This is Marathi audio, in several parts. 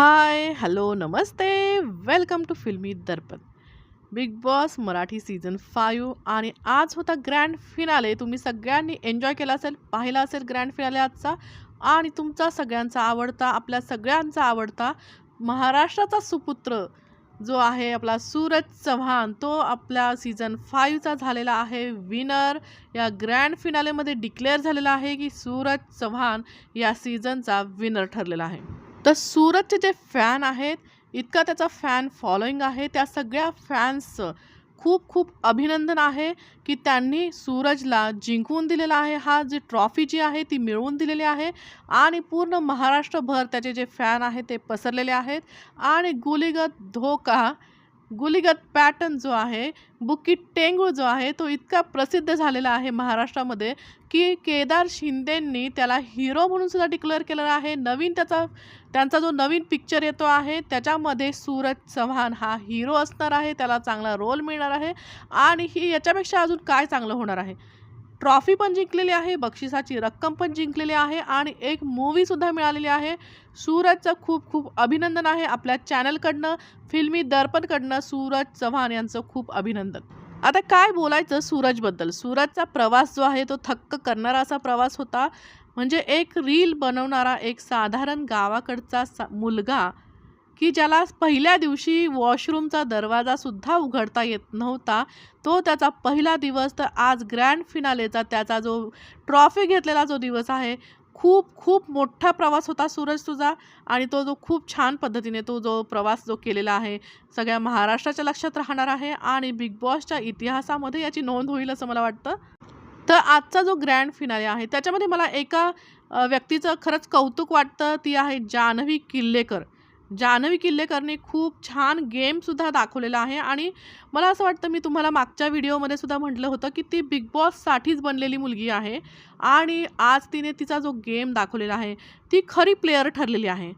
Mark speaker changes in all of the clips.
Speaker 1: High, hello, Namaste. Welcome to Filmi Darpan. Bigg Boss Marathi season five आणि आज होता ग्रँड फिनाले. तुम्ही सगळ्यांनी एन्जॉय केला असेल, पाहिला असेल ग्रँड फिनाले आजचा आणि तुमचा सगळ्यांचा आवडता, आपल्या सगळ्यांचा आवडता महाराष्ट्राचा सुपुत्र जो आहे आपला सूरज चव्हाण, तो आपल्या सीझन फाईव्हचा झालेला आहे विनर. या ग्रँड फिनालेमध्ये डिक्लेअर झालेला आहे, की सूरज चव्हाण या सीझनचा विनर ठरलेला आहे. तर सूरजचे जे फॅन आहेत, इतका त्याचा फॅन फॉलोइंग आहे, त्या सगळ्या फॅन्सचं खूप खूप अभिनंदन आहे, की त्यांनी सूरजला जिंकवून दिलेला आहे. हा जी ट्रॉफी जी आहे ती मिळवून दिलेली आहे आणि पूर्ण महाराष्ट्रभर त्याचे जे फॅन आहेत ते पसरलेले आहेत आणि गुलिगत धोका, गुलीगत पॅटर्न जो आहे, बुकी टेंगू जो आहे, तो इतका प्रसिद्ध झालेला आहे महाराष्ट्रामध्ये, की केदार शिंदेंनी त्याला हिरो म्हणून सुद्धा डिक्लेअर केलेला आहे. नवीन त्याचा त्यांचा जो नवीन पिक्चर येतो आहे, त्याच्यामध्ये सूरज चव्हाण हा हिरो असणार आहे. त्याला चांगला रोल मिळणार आहे आणि ही याच्यापेक्षा अजून काय चांगलं होणार आहे. ट्रॉफी पण जिंकलेली आहे, बक्षिसाची रक्कम पण जिंकलेली आहे आणि एक मूव्हीसुद्धा मिळालेली आहे. सूरजचं खूप खूप अभिनंदन आहे. आपल्या चॅनलकडनं, फिल्मी दर्पणकडनं सूरज चव्हाण यांचं खूप अभिनंदन. आता काय बोलायचं सूरजबद्दल. सूरजचा प्रवास जो आहे, तो थक्क करणारा असा प्रवास होता. म्हणजे एक रील बनवणारा एक साधारण गावाकडचा सा मुलगा, की ज्याला पहिल्या दिवशी वॉशरूमचा दरवाजासुद्धा उघडता येत नव्हता. तो त्याचा पहिला दिवस, तर आज ग्रँड फिनालेचा त्याचा जो ट्रॉफी घेतलेला जो दिवस आहे, खूप खूप मोठा प्रवास होता सूरज तुझा आणि तो जो खूप छान पद्धतीने तो जो प्रवास जो केलेला आहे, सगळ्या महाराष्ट्राच्या लक्षात राहणार आहे आणि बिग बॉसच्या इतिहासामध्ये याची नोंद होईल असं मला वाटतं. तर आजचा जो ग्रँड फिनाले आहे, त्याच्यामध्ये मला एका व्यक्तीचं खरंच कौतुक वाटतं. ती आहे जान्हवी किल्लेकर. जान्हवी किल्लेकरने खूप छान गेमसुद्धा दाखवलेला आहे आणि मला असं वाटतं, मी तुम्हाला मागच्या व्हिडिओमध्ये सुद्धा म्हटलं होतं, की ती बिग बॉससाठीच बनलेली मुलगी आहे आणि आज तिने तिचा जो गेम दाखवलेला आहे, ती खरी प्लेयर ठरलेली आहे.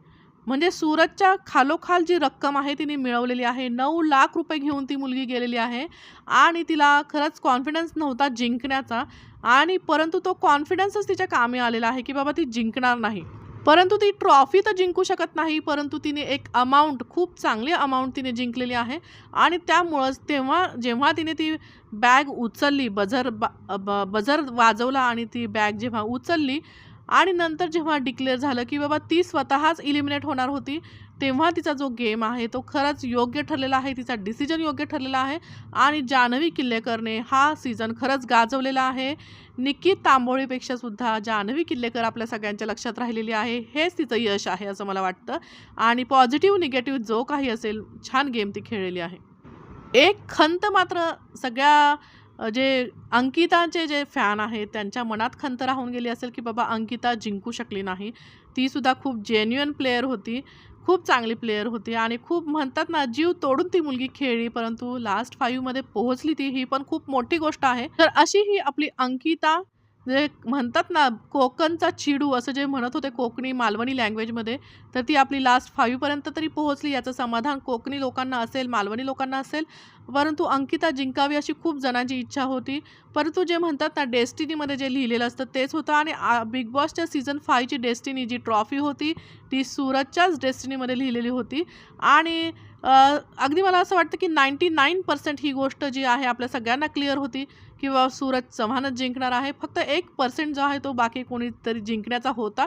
Speaker 1: म्हणजे सूरजच्या खालोखाल जी रक्कम आहे, तिने मिळवलेली आहे. नऊ लाख रुपये घेऊन ती मुलगी गेलेली आहे आणि तिला खरंच कॉन्फिडन्स नव्हता जिंकण्याचा आणि परंतु तो कॉन्फिडन्सच तिच्या कामी आलेला आहे, की बाबा ती जिंकणार नाही. परंतु ती ट्रॉफी तर जिंकू शकत नाही, परंतु तिने एक अमाऊंट खूप चांगली अमाऊंट तिने जिंकलेली आहे. आणि त्यामुळंच तेव्हा जेव्हा तिने ती बॅग उचलली, बझर बा ब बझर वाजवला आणि ती बॅग जेव्हा उचलली आणि नंतर जेव्हा डिक्लेअर झालं, की बाबा ती स्वतःच इलिमिनेट होणार होती, तेव्हा तिचा जो गेम आहे, तो खरंच योग्य ठरलेला आहे. तिचा डिसिजन योग्य ठरलेला आहे आणि जान्हवी किल्लेकरने हा सीझन खरंच गाजवलेला आहे. निकी तांबोळीपेक्षासुद्धा जान्हवी किल्लेकर आपल्या सगळ्यांच्या लक्षात राहिलेली आहे. हेच तिचं यश आहे असं मला वाटतं आणि पॉझिटिव्ह, निगेटिव्ह जो काही असेल, छान गेम ती खेळलेली आहे. एक खंत मात्र सगळ्या जे अंकिताचे जे फॅन आहेत, त्यांच्या मनात खंत राहून गेली असेल, की बाबा अंकिता जिंकू शकली नाही. ती सुद्धा खूप जेन्युअन प्लेयर होती. खूप चांगली प्लेयर होती आणि खूप म्हणतात ना, जीव तोडून ती मुलगी खेळली, परंतु लास्ट फाईव्हमध्ये पोहोचली ती, ही पण खूप मोठी गोष्ट आहे. तर अशी ही आपली अंकिता, जे म्हणतात ना, कोकणचा चिडू असं जे म्हणत होते कोकणी, मालवणी लँग्वेजमध्ये, तर ती आपली लास्ट फाईव्हपर्यंत तरी पोहोचली. याचं समाधान कोकणी लोकांना असेल, मालवणी लोकांना असेल. परंतु अंकिता जिंकावी अशी खूप जणांची इच्छा होती. परंतु जे म्हणतात ना, डेस्टिनीमध्ये जे लिहिलेलं असतं तेच होतं आणि बिग बॉसच्या सीझन फायची डेस्टिनी जी ट्रॉफी होती, ती सूरजच्याच डेस्टिनीमध्ये लिहिलेली होती आणि अगदी मला असं वाटतं, की 99% ही गोष्ट जी आहे, आपल्या सगळ्यांना क्लिअर होती, की बाबा सूरज चव्हाणच जिंकणार आहे. फक्त एक पर्सेंट जो आहे, तो बाकी कोणीतरी जिंकण्याचा होता.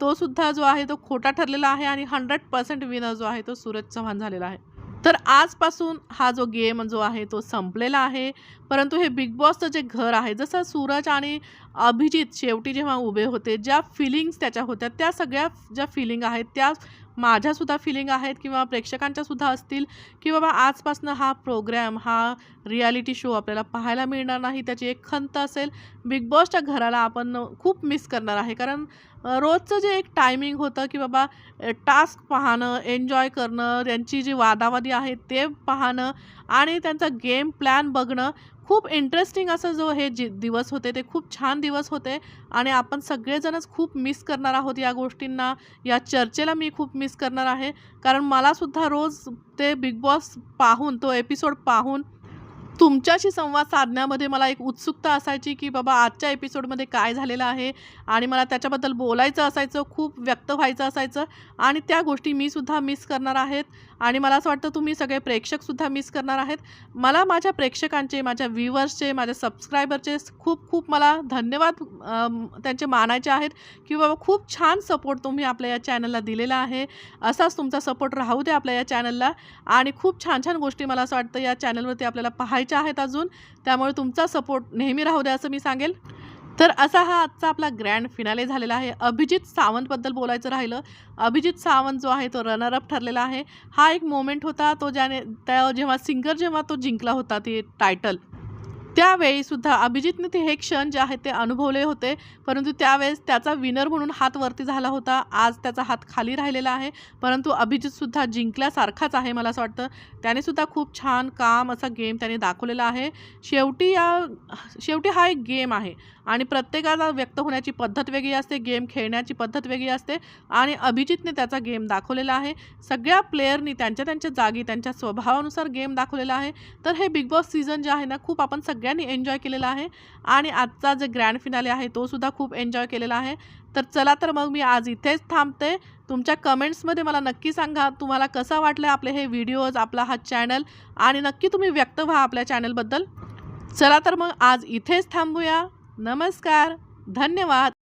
Speaker 1: तो सुद्धा जो आहे, तो खोटा ठरलेला आहे आणि 100% विनर जो आहे, तो सूरज चव्हाण झालेला आहे. तर आजपासून हा जो गेम जो आहे, तो संपलेला आहे. परंतु हे बिग बॉसचं जे घर आहे, जसं सूरज आणि अभिजित शेवटी जेव्हा उभे होते, ज्या फिलिंग्स त्याच्या होत्या, त्या सगळ्या ज्या फिलिंग आहेत, त्या माझ्यासुद्धा फिलिंग आहेत किंवा प्रेक्षकांच्यासुद्धा असतील, की बाबा आजपासनं हा प्रोग्रॅम हा रिॲलिटी शो आपल्याला पाहायला मिळणार नाही. त्याची एक खंत असेल. बिग बॉसच्या घराला आपण खूप मिस करणार आहे. कारण रोजचं जे एक टायमिंग होतं, की बाबा टास्क पाहणं, एन्जॉय करणं, त्यांची जी वादावादी आहे ते पाहणं आणि त्यांचा गेम प्लॅन बघणं, खूप इंटरेस्टिंग असं जो हे जे दिवस होते, ते खूप छान दिवस होते आणि आपण सगळेजणच खूप मिस करणार आहोत या गोष्टींना. या चर्चेला मी खूप मिस करणार आहे. कारण मलासुद्धा रोज ते बिग बॉस पाहून, तो एपिसोड पाहून तुमच्याशी संवाद साधण्यामध्ये मला एक उत्सुकता असायची की बाबा आजच्या एपिसोडमध्ये काय झालेलं आहे आणि मला त्याच्याबद्दल बोलायचं असायचं खूप व्यक्त व्हायचं असायचं आणि त्या गोष्टी मी सुद्धा मिस करणार आहेत आणि मला असं वाटतं तुम्ही सगळे प्रेक्षकसुद्धा मिस करणार आहेत. मला माझ्या प्रेक्षकांचे माझ्या व्ह्युअर्सचे माझ्या सबस्क्रायबरचे खूप खूप मला धन्यवाद त्यांचे मानायचे आहेत की बाबा खूप छान सपोर्ट तुम्ही आपल्या या चॅनलला दिलेला आहे. असाच तुमचा सपोर्ट राहू दे आपल्या या चॅनलला आणि खूप छान छान गोष्टी मला असं वाटतं या चॅनलवरती आपल्याला करायच्या आहेत अजून. त्यामुळे तुमचा सपोर्ट नेहमी राहू द्या असं मी सांगेल. तर असा हा आजचा आपला ग्रँड फिनाले झालेला आहे. अभिजित सावंतबद्दल बोलायचं राहिलं. अभिजित सावंत जो आहे तो रनरअप ठरलेला आहे. हा एक मोमेंट होता तो ज्याने त्या जेव्हा सिंगर जेव्हा तो जिंकला होता ते टायटल त्यावेळीसुद्धा अभिजितने ते हे क्षण जे आहेत ते अनुभवले होते. परंतु त्यावेळेस त्याचा विनर म्हणून हात वरती झाला होता. आज त्याचा हात खाली राहिलेला आहे. परंतु अभिजितसुद्धा जिंकल्यासारखाच आहे मला असं वाटतं. त्यानेसुद्धा खूप छान काम असा गेम त्याने दाखवलेला आहे. शेवटी या शेवटी हा एक गेम आहे. आणि प्रत्येकाला व्यक्त होण्याची पद्धत वेगळी असते. गेम खेळण्याची पद्धत वेगळी असते. आणि अभिजितने त्याचा गेम दाखवलेला आहे. सगळ्या प्लेयरनी त्यांच्या त्यांच्या जागी त्यांच्या स्वभावानुसार गेम दाखवलेला आहे. तर हे बिग बॉस सीझन जे आहे ना खूप आपण सगळ्यांनी एन्जॉय केलेला आहे. आणि आजचा जे ग्रँड फिनाले आहे तोसुद्धा खूप एन्जॉय केलेला आहे. तर चला तर मग मी आज इथेच थांबते. तुमच्या कमेंट्समध्ये मला नक्की सांगा तुम्हाला कसा वाटलं आपले हे व्हिडिओज आपला हा चॅनल? आणि नक्की तुम्ही व्यक्त व्हा आपल्या चॅनलबद्दल. चला तर मग आज इथेच थांबूया. नमस्कार. धन्यवाद.